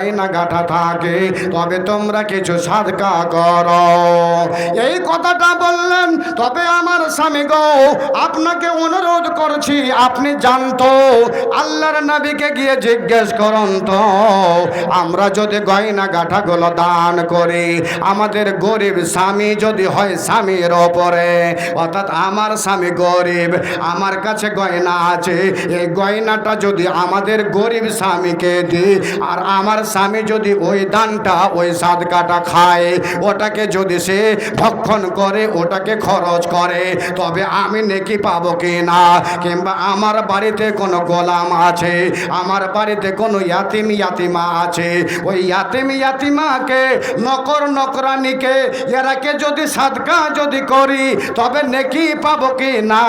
না থাকে, তবে তোমরা কিছু সাদকা করো। এই কথাটা বললেন, তবে আমার স্বামী গো, আপনাকে অনুরোধ করছি, আপনি জানতো, আল্লাহর নবীকে গিয়ে জিজ্ঞেস করুন তো, আমরা যদি গয়না দান করি, আমাদের গরিব স্বামী যদি হয় স্বামীর ওপরে, অর্থাৎ আমার স্বামী গরিব, আমার কাছে গয়না আছে, এই গয়নাটা যদি আমাদের গরিব স্বামীকে দিই, আর আমার স্বামী যদি ওই দানটা, ওই সাদকাটা খায়, ওটাকে যদি সে ভক্ষণ করে, ওটাকে খরচ করে, তবে আমি নেকি পাবো কি না? কিংবা আমার বাড়িতে কোনো গোলাম আছে? আমার বাড়িতে কোনো ইয়াতিম ইয়াতিমা আছে? ওই ইয়াতিম ইয়াতিমাকে, নকর নকরানিকে, এরাকে যদি সাদকা যদি করি, তবে নেকি পাবো কি না?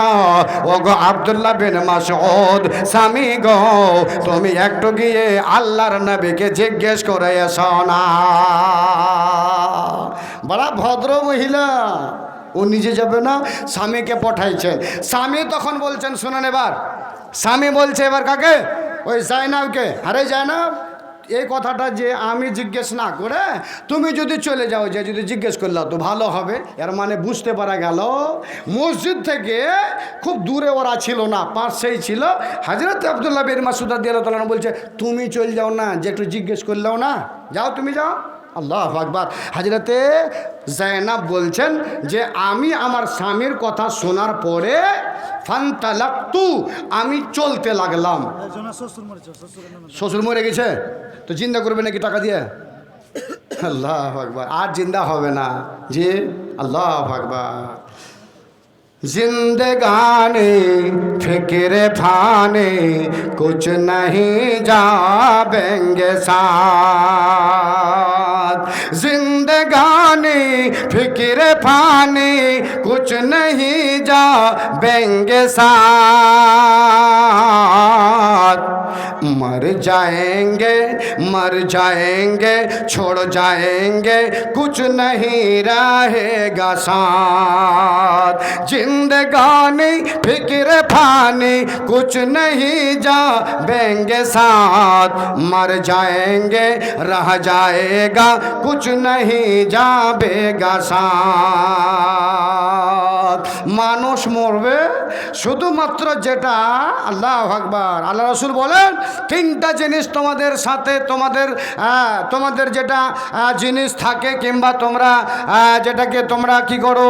ও গো আবদুল্লাহ বিন মাসউদ, স্বামী গো, তুমি একটু গিয়ে আল্লাহর নবীকে জিজ্ঞেস করে না। বড়া ভদ্র মহিলা, ও নিজে যাবে না, স্বামীকে পঠাইছে। স্বামী তখন বলছেন, শুনেন এবার। স্বামী বলছে এবার কাকে? ওই জায়নাবকে। আরে জাইনাব এই কথাটা যে আমি জিজ্ঞেস না করে তুমি যদি চলে যাও, যে যদি জিজ্ঞেস করলাম তো ভালো হবে। এর মানে বুঝতে পারা গেল, মসজিদ থেকে খুব দূরে ওরা ছিল না, পাশেই ছিল। হাজরত আবদুল্লাহ বের মাসুদার দিয়ে বলছে, তুমি চলে যাও না, যে একটু জিজ্ঞেস করলেও না। যাও, তুমি যাও। আল্লাহ আকবর। হাজরাতে জায়নাব বলছেন যে, আমি আমার স্বামীর কথা শোনার পরে ফান্তালাক্তু, আমি চলতে লাগলাম। শ্বশুর মরে গেছে? তো জিন্দা করবে নাকি টাকা দিয়ে? আল্লাহ আকবর। আর জিন্দা হবে না। যে আল্লাহ আকবর। জিন্দে গানে, ফিকিরে ফানে, কুছ যা যাবেঙ্গে সা जिंदगानी फ़िक्र फाने कुछ नहीं जा बेंगे साथ। मर जाएँगे मर जाएँगे, छोड़ जाएँगे, कुछ नहीं रहेगा साथ। जिंदगानी, फ़िक्र फानी, कुछ नहीं जा बेंगे साथ। मर जाएँगे, रह जाएगा, कुछ नहीं जा बेगा साथ। मानुष मोरवे শুধুমাত্র যেটা আল্লাহ আকবার। আল্লাহ রসুল বলেন, তিনটা জিনিস তোমাদের সাথে, তোমাদের তোমাদের যেটা জিনিস থাকে কিংবা তোমরা যেটাকে তোমরা কি করো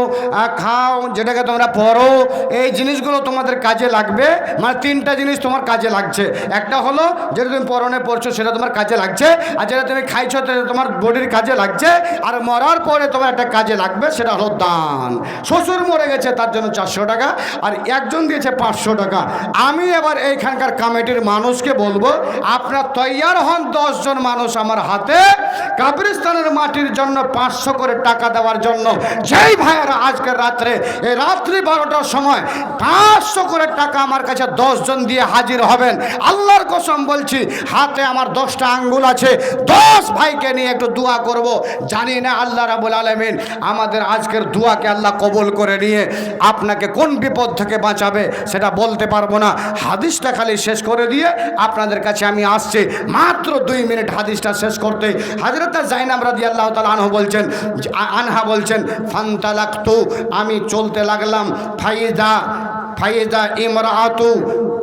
খাও, যেটাকে তোমরা পড়ো এই জিনিসগুলো তোমাদের কাজে লাগবে। মানে তিনটা জিনিস তোমার কাজে লাগছে। একটা হলো, যেটা তুমি পরনে পড়ছো সেটা তোমার কাজে লাগছে। আর যেটা তুমি খাইছো, সেটা তোমার বডির কাজে লাগছে। আর মরার পরে তোমার একটা কাজে লাগবে, সেটা হলো দান। শ্বশুর মরে গেছে, তার জন্য চারশো টাকা। আর একজন দিয়েছে পাঁচশো টাকা। আমি এবার এইখানকার কমিটির মানুষকে বলব, আপনার তৈয়ার হন, দশজন মানুষ আমার হাতে। কাবরিস্তানের মাটির জন্য পাঁচশো করে টাকা দেওয়ার জন্য। যেই ভাইয়েরা আজকের রাত্রে, এই রাত্রি বারোটার সময় পাঁচশো করে টাকা আমার কাছে দশজন দিয়ে হাজির হবেন, আল্লাহর কসম বলছি, হাতে আমার দশটা আঙ্গুল আছে, দশ ভাইকে নিয়ে একটু দোয়া করব। জানি না আল্লাহ রাবুল আলমিন আমাদের আজকের দোয়াকে আল্লাহ কবল করে নিয়ে আপনাকে কোন বিপদ থেকে বাঁচাবে সেটা বলতে পারব না। হাদিসটা খালি শেষ করে দিয়ে আপনাদের কাছে আমি আসছি। মাত্র দুই মিনিট হাদিসটা শেষ করতে। হাজরত জাইনাব রাজি আল্লাহ তালা আনহু বলছেন, আনহা বলছেন, ফান্তালাক্তু আমি চলতে লাগলাম। ফাইদা ফাইদা ইমরাতু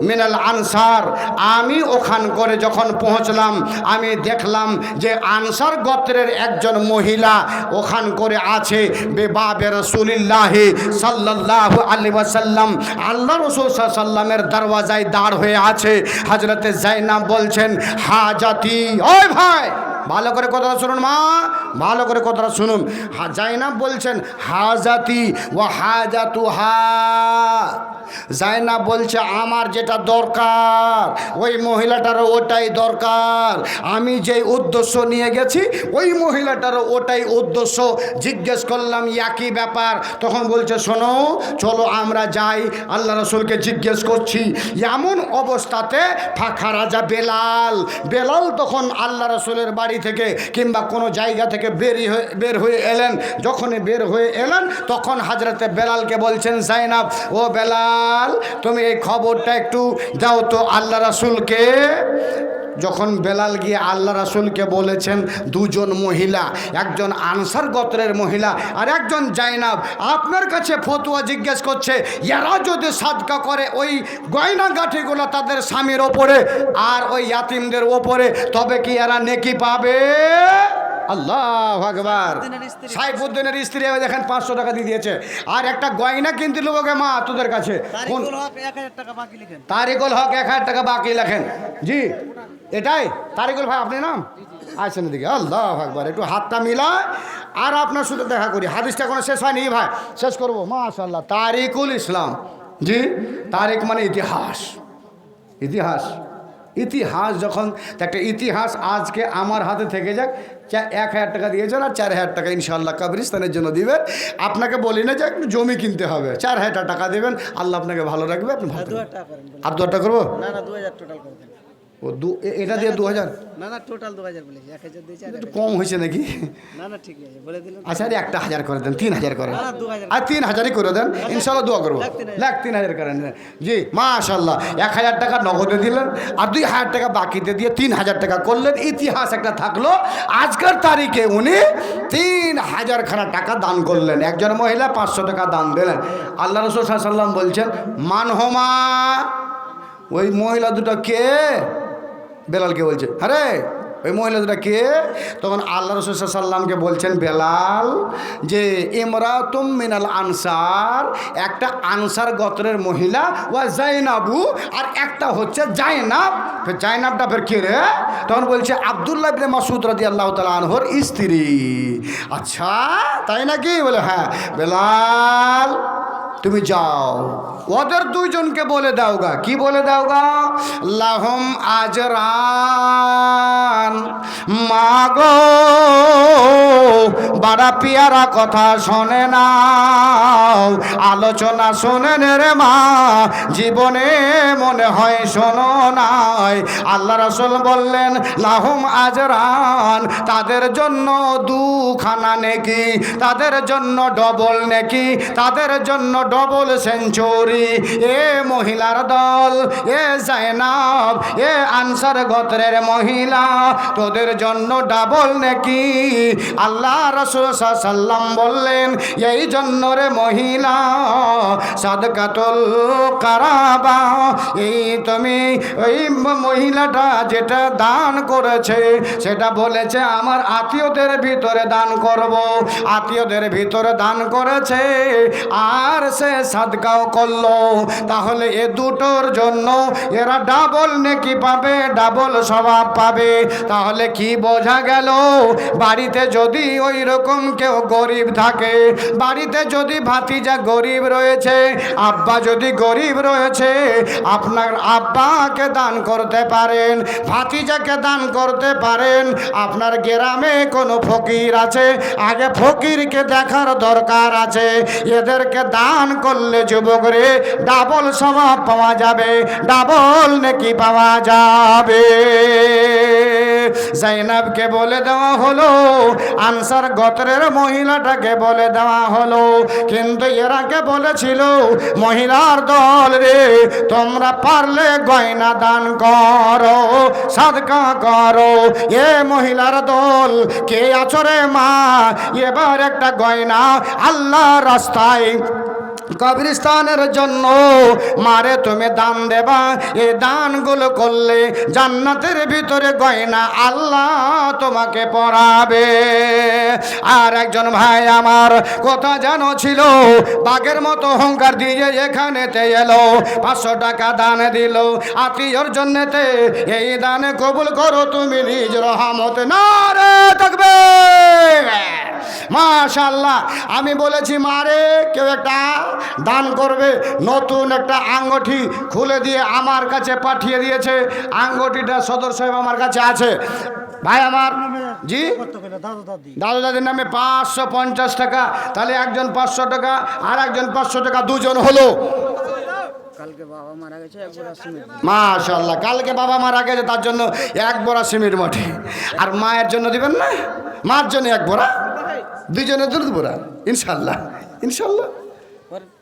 মিনাল আনসার। আমি ওখান করে যখন পৌঁছলাম, আমি দেখলাম যে আনসার গোত্রের একজন মহিলা ওখান করে আছে, বেবাবে রসুলিল্লাহি সাল্লাহ আলী ওয়াসাল্লাম। আল্লাহ রসুল সাল্লামের দরওয়াজায় দাঁড় হয়ে আছে। হজরতে জাইনাব বলছেন, হাজাতি, ওই ভাই, ভালো করে কথাটা শুনুন মা, ভালো করে কথাটা শুনুন। হা- জাইনাব বলছেন, হাজাতি ও হাজাতু হা জাইনাব বলছে, আমার যেটা দরকার, ওই মহিলাটারও ওটাই দরকার। আমি যেই উদ্দেশ্য নিয়ে গেছি, ওই মহিলাটারও ওটাই উদ্দেশ্য। জিজ্ঞেস করলাম একই ব্যাপার? তখন বলছে, শোনো, চলো আমরা যাই। আল্লাহ রসুলকে জিজ্ঞেস করছি, এমন অবস্থাতে ফাঁকা রাজা বেলাল? বেলাল তখন আল্লাহ রসুলের বাড়ি থেকে কিংবা কোনো জায়গা থেকে বেরি হয়ে, বের হয়ে এলেন। যখনই বের হয়ে এলেন, তখন হাজরাতে বেলালকে বলছেন, জাইনাব, ও বেলাল তুমি এই খবরটা একটু দাও তো আল্লাহ রাসুলকে। যখন বেলাল গিয়ে আল্লাহ রাসুলকে বলেছেন, দুজন মহিলা, একজন আনসার গোত্রের মহিলা আর একজন জাইনাব, আপনার কাছে ফতুয়া জিজ্ঞেস করছে এরা যদি সাদকা করে, ওই গয়না গাঠিগুলো তাদের স্বামীর ওপরে আর ওই ইয়াতিমদের ওপরে, তবে কি এরা নেকি পাবে? আল্লাহ আকবার। সাইফুদ্দিনের স্ত্রী। দেখেন পাঁচশো টাকা দিয়ে দিয়েছে। আর একটা গয়না কিনতে লোকে মা তোদের কাছে। তারিকুল হক এক হাজার টাকা বাকি লিখেন। জি এটাই? তারিকুল ভাই আপনি নাম? আছেন এদিকে। আল্লাহ আকবার একটু হাতটা মিলায়। আর আপনার সাথে দেখা করি। হাদিসটা কোনো শেষ হয়নি ভাই। শেষ করব। মাশাল্লাহ তারিকুল ইসলাম। জি তারিক মানে ইতিহাস। ইতিহাস। ইতিহাস যখন একটা ইতিহাস আজকে আমার হাতে থেকে যাক এক হাজার টাকা দিয়েছেন আর চার হাজার টাকা ইনশাল্লাহ কাবরিস্তানের জন্য দিবেন। আপনাকে বলি না যে একটু জমি কিনতে হবে। চার হাজার টাকা দেবেন আল্লাহ আপনাকে ভালো রাখবে আপনি ভালো দু হাজার টাকা আর করব? না না দু হাজার টোটাল ও দু এটা দিয়ে দু হাজার না না টোটাল দু হাজার বলেছি এক হাজার দিয়েছি একটু কম হয়েছে নাকি? না না ঠিক আছে বলে দিলেন আচ্ছা আরে একটা হাজার করে দেন তিন হাজার করেন। আর তিন হাজারই করে দেন ইনশাল্লাহ দোয়া করব। লাখ তিন হাজার। করেন জি মাশাল্লাহ এক হাজার টাকা নগদে দিলেন আর দুই হাজার টাকা বাকিতে দিয়ে তিন হাজার টাকা করলেন। ইতিহাস একটা থাকল আজকের তারিখে উনি তিন হাজার খানা টাকা দান করলেন। একজন মহিলা পাঁচশো টাকা দান দিলেন। আল্লাহ রসুল সাল্লাম বলছেন মানহমা ওই মহিলা দুটো কে? বেলালকে বলছে, আরে, ওই মহিলা দুটা কে? তখন আল্লাহ রসুল সাল্লামকে বলছেন, বেলাল, যে ইমরাতুম মিনাল আনসার, একটা আনসার গোত্রের মহিলা, ওয়া জাইনাবু, আর একটা হচ্ছে জাইনাব। ফের জাইনাবটা ফের কে রে? তখন বলছে, আবদুল্লাহ ইবনে মাসুদ রাদি আল্লাহ তালা আনহর স্ত্রী। আচ্ছা তাই নাকি? বলে হ্যাঁ বেলাল তুমি যাও। ওদের দুইজনকে বলে দাও গা। কি বলে দাও গা? লাহম আজরান। মাগো, বাড়া পিয়ারা কথা শোনে নাও আলোচনা শোনেন রে মা। জীবনে মনে হয় শোনো নাই। আল্লাহ রসুল বললেন, লাহম আজরান, তাদের জন্য দুখানা নেকি, তাদের জন্য ডবল নেকি, তাদের জন্য ডবল সেঞ্চুরি এ মহিলার দল, এ জায়নাব, এ আনসার গোত্রের মহিলা, তোদের জন্য ডাবল নাকি? আল্লাহ রসুল সাল্লাম বললেন, এই জন্য রে মহিলা, সাদকাতুল কারাবা, এই তুমি ওই মহিলাটা যেটা দান করেছে, সেটা বলেছে আমার আত্মীয়দের ভিতরে দান করব। আত্মীয়দের ভিতরে দান করেছে, আর সে সাদকাও করল। তাহলে এ দুটোর জন্য এরা ডাবল নেকি পাবে, ডাবল স্বভাব পাবে। তাহলে কি বোঝা গেল? বাড়িতে যদি ওই রকম কেউ গরিব থাকে, বাড়িতে যদি ভাতিজা গরিব রয়েছে, আব্বা যদি গরিব রয়েছে, আপনার আব্বাকে দান করতে পারেন, ভাতিজাকে দান করতে পারেন, আপনার গ্রামে কোনো ফকির আছে? আগে ফকিরকে দেখার দরকার আছে। এদেরকে দান করলে যুবক রে ডাবল স্বভাব পাওয়া যাবে, ডাবল নাকি পাওয়া যাবে। জাইনাবকে বলে দেওয়া হলো, আনসার গোত্রের মহিলাটাকে বলে দেওয়া হলো, কিন্তু এরাকে বলেছিল, মহিলার দল রে, তোমরা পারলে গয়না দান করো, সাদকা করো। এ মহিলার দল, কে আছো রে মা? এবার একটা গয়না আল্লাহ রাস্তায় কবরিস্তানের জন্য। মারে, তুমি দান দেবা। এই দানগুলো করলে জান্নাতের ভিতরে গয়না আল্লাহ তোমাকে পড়াবে আর একজন ভাই আমার কথা জানো ছিল, বাঘের মতো অহংকার দিয়ে এখানেতে এলো, পাঁচশো টাকা দান দিল। আত্মীয়র জন্যতে এই দানে কবুল করো, তুমি নিজ রহমত না রে থাকবে। মাশাল্লাহ আমি বলেছি মারে কেউ একটা দান করবে নতুন একটা আঙ্গুঠি খুলে দিয়ে আমার কাছে পাঠিয়ে দিয়েছে আঙ্গুঠিটা সদর সাহেব আমার কাছে আছে। ভাই আমার জি? দাদু দাদির নামে পাঁচশো পঞ্চাশ টাকা তাহলে একজন পাঁচশো টাকা আর একজন পাঁচশো টাকা দুজন হলো। মাশাল্লাহ কালকে বাবা মারা গেছে তার জন্য এক বড়া সিমেন্ট মাঠে আর মায়ের জন্য দিবেন না? মার জন্য এক বড়া? দুজনে দু বোরা ইনশাল্লাহ ইনশাল্লাহ।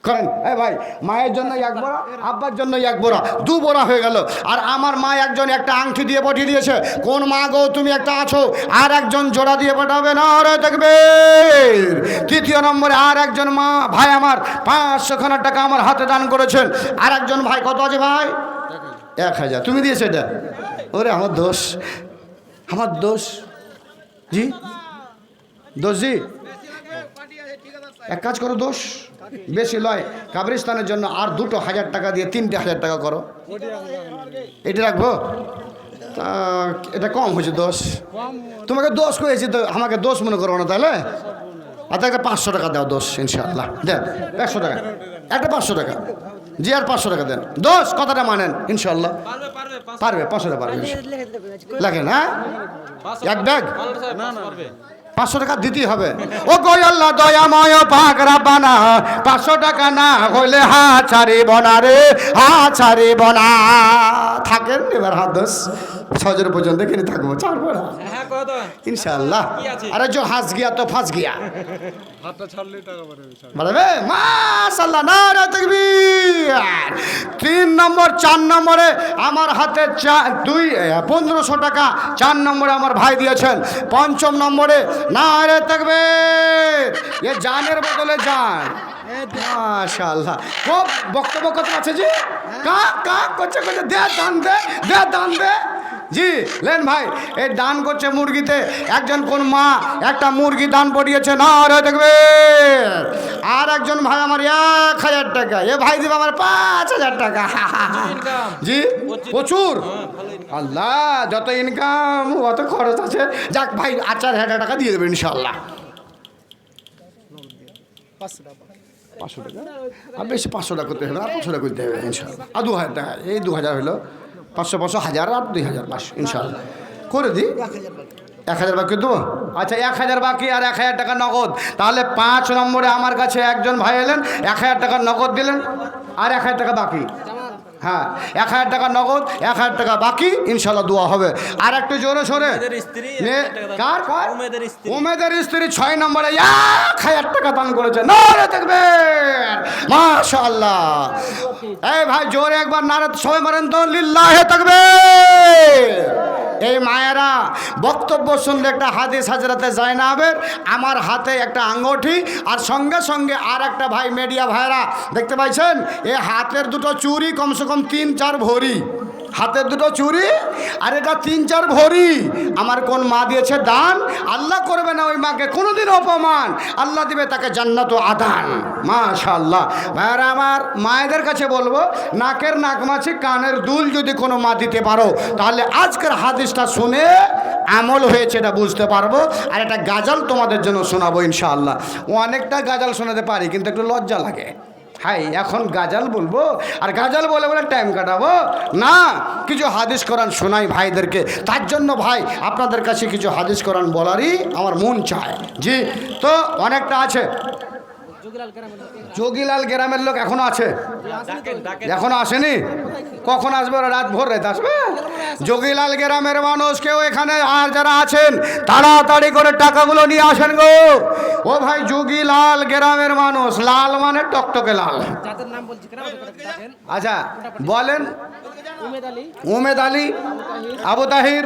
করেন। এই ভাই মায়ের জন্য এক বড়া আব্বার জন্য এক বড়া দু বড়া হয়ে গেল। আর আমার মা একজন একটা আংটি দিয়ে পাঠিয়ে দিয়েছে। কোন মা গো তুমি একটা আছো আর একজন জোড়া দিয়ে পাঠাবে না রে দেখবে তৃতীয় নম্বরে আর একজন মা ভাই আমার পাঁচশো খানা টাকা আমার হাতে দান করেছেন। আর একজন ভাই কত আছে ভাই? এক হাজার। তুমি দিয়েছ এটা? ওরে আমার দোষ। আমার দোষ। জি? দোষ জি? এক কাজ করো, দোষ? বেশি লয়। কাবরিস্তানের জন্য আর দুটো হাজার টাকা দিয়ে তিনটে হাজার টাকা করো। এটা রাখব? এটা কম হয়েছে দোষ। তোমাকে দোষ করেছি তো, আমাকে দোষ মনে করো না তাহলে? আর একটা পাঁচশো টাকা দাও দোষ, ইনশাআল্লাহ। দেন, একশো টাকা। একটা পাঁচশো টাকা। জি, আর পাঁচশো টাকা দেন। দোষ, কথাটা মানেন ইনশাল্লাহ পারবে, পাঁচশো টাকা পারবে লাগে হ্যাঁ? এক ব্যাগ? পাঁচশো টাকা দিতে হবে। ও গই আল্লাহ দয়াময় পাক রাব্বানা, পাঁচশো টাকা না হইলে হা ছাড়িব না রে, হা ছাড়িব না। থাকেন এবার হাত সজর পর্যন্ত কিনে থাকব। ছাড়বো না। ইনশাল্লাহ আরে জো হাস গিয়া তো ফাঁস গিয়া। বাড়াবে মাশাল্লাহ না তিন নম্বর চার নম্বরে আমার হাতে দুই পনেরোশো টাকা। চার নম্বরে আমার ভাই দিয়েছেন। পঞ্চম নম্বরে না রে থাকবে এ জানের বদলে যান। মাশাল্লাহ খুব বক্তব্য কত আছে জি? কা কা করছে করছে। দে দান দে দে দান দে। জি লেন ভাই এই দান করছে মুরগিতে। একজন কোন মা একটা মুরগি দান পড়িয়েছে না রে দেখবে। আর একজন ভাই আমার এক হাজার টাকা। এ ভাই দিবে আমার পাঁচ হাজার টাকা। জি প্রচুর। আল্লাহ যত ইনকাম অত খরচ আছে। যাক ভাই আর চার হাজার টাকা দিয়ে দেবেন ইনশাল্লাহ পাঁচশো টাকা? আর বেশি পাঁচশো টাকা করতে হবে আর পাঁচশো টাকা করতে হবে ইনশাল্লাহ। আর দু হাজার টাকা এই দু হাজার হলো পাঁচশো পাঁচশো হাজার আর দুই হাজার পাঁচশো ইনশাল্লাহ। করে দিই। এক হাজার বাকি দেবো? আচ্ছা এক হাজার বাকি আর এক হাজার টাকা নগদ। তাহলে পাঁচ নম্বরে আমার কাছে একজন ভাই এলেন এক হাজার টাকা নগদ দিলেন আর এক হাজার টাকা বাকি। হ্যাঁ এক হাজার টাকা নগদ এক হাজার টাকা বাকি ইনশাল্লাহ দোয়া হবে। আর একটু জোরে সোরে। কার উমেদের স্ত্রী। ছয় নম্বরে এক হাজার টাকা দান করেছে। নারে দেখবেন মাশাআল্লাহ। এই ভাই জোরে একবার নারে সবাই মারেন তো। লিল্লাহে থাকবে এই মায়েরা, বক্তব্য শুনলে একটা হাদিস হাজরাতে জায়নাবের, আমার হাতে একটা আঙ্গুঠি আর সঙ্গে সঙ্গে আর একটা ভাই মিডিয়া ভাইরা দেখতে পাইছেন? এ হাতের দুটো চুরি, কমসে কম তিন, চার ভরি। হাতের দুটো চুরি আর এটা তিন চার ভরি। আমার কোন মা দিয়েছে দান? আল্লাহ করবে না ওই মাকে, কোনোদিন অপমান। আল্লাহ দিবে তাকে জান্নাত আদান। মাশাল্লাহ ভাইয়ারা, আমার মায়েদের কাছে বলব, নাকের নাকমাছি, কানের দুল যদি কোনো মা দিতে পারো, তাহলে আজকের হাদিসটা শুনে আমল হয়েছে এটা বুঝতে পারব। আর একটা গাজাল তোমাদের জন্য শোনাবো ইনশাআল্লাহ। অনেকটা গাজাল শোনাতে পারি, কিন্তু একটু লজ্জা লাগে। হাই, এখন গাজাল বলব? আর গাজাল বলে বলে টাইম কাটাবো? না, কিছু হাদিস করান শোনাই ভাইদেরকে। তার জন্য ভাই, আপনাদের কাছে কিছু হাদিস করান বলারই আমার মন চায়। জি, তো অনেকটা আছে। যোগীলাল গ্রামের লোক। এখনও আছে? এখনও আসেনি? কখন আসবে ওরা? রাত ভোর রাত আসবে? যোগীলাল গ্রামের মানুষ কেউ এখানে আর যারা আছেন তাড়াতাড়ি করে টাকাগুলো নিয়ে আসেন গো। ও ভাই যোগীলাল গ্রামের মানুষ লাল মানে টকটকে লাল। আচ্ছা বলেন। উমেদ আলী আবু তাহির।